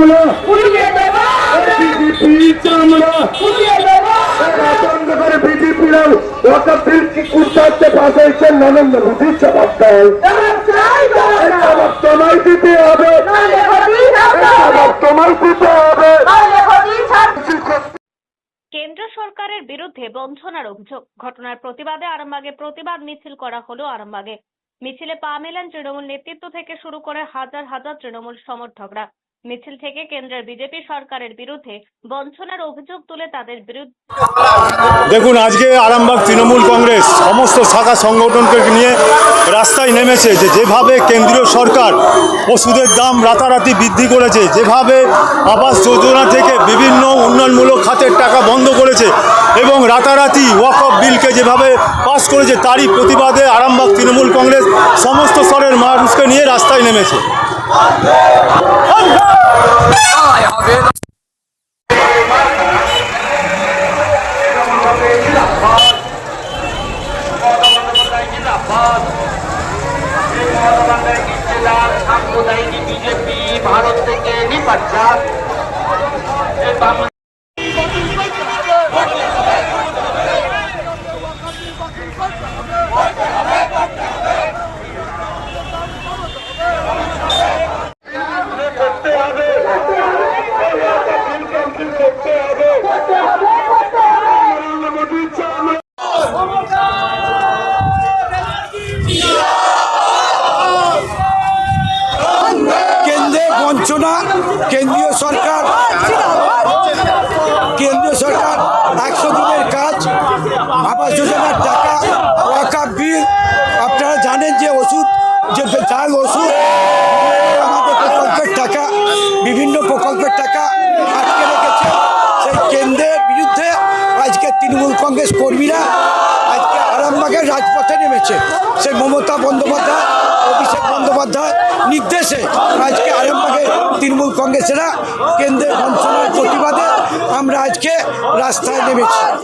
চামড়া। উড়িয়ে দেব। বিজেপি চামড়া। উড়িয়ে দেব। করে বিজেপিরা কুর্তাতে পাঠাইছে জবাব দেয় জবাব। তোমায় দিতে হবে। জবাব তোমায় দিতে। কেন্দ্র সরকারের বিরুদ্ধে বঞ্চনার অভিযোগ। ঘটনার প্রতিবাদে আরামবাগে প্রতিবাদ মিছিল করা হলো আরামবাগে। মিছিলে পা মেলান তৃণমূল নেতৃত্ব থেকে শুরু করে হাজার হাজার তৃণমূল সমর্থকরা। মিছিল থেকে কেন্দ্রের বিজেপি সরকারের বিরুদ্ধে বঞ্চনার অভিযোগ তুলে তাদের বিরুদ্ধে দেখুন, আজকে আরামবাগ তৃণমূল কংগ্রেস সমস্ত শাখা সংগঠনকে নিয়ে রাস্তায় নেমেছে যে যেভাবে কেন্দ্রীয় সরকার ওষুধের দাম রাতারাতি বৃদ্ধি করেছে, যেভাবে আবাস যোজনা থেকে বিভিন্ন উন্নয়নমূলক খাতের টাকা বন্ধ করেছে এবং রাতারাতি ওয়াকফ বিলকে যেভাবে পাস করেছে, তারই প্রতিবাদে আরামবাগ তৃণমূল কংগ্রেস সমস্ত স্তরের মানুষকে নিয়ে রাস্তায় নেমেছে। সাম্প্রদায়িক বিজেপি ভারত থেকে নিপাট বঞ্চনা কেন্দ্রীয় সরকার নির্দেশে আজকে আরামবাগে তৃণমূল কংগ্রেসেরা কেন্দ্রের বঞ্চনার প্রতিবাদে আমরা আজকে রাস্তায় নেমেছি।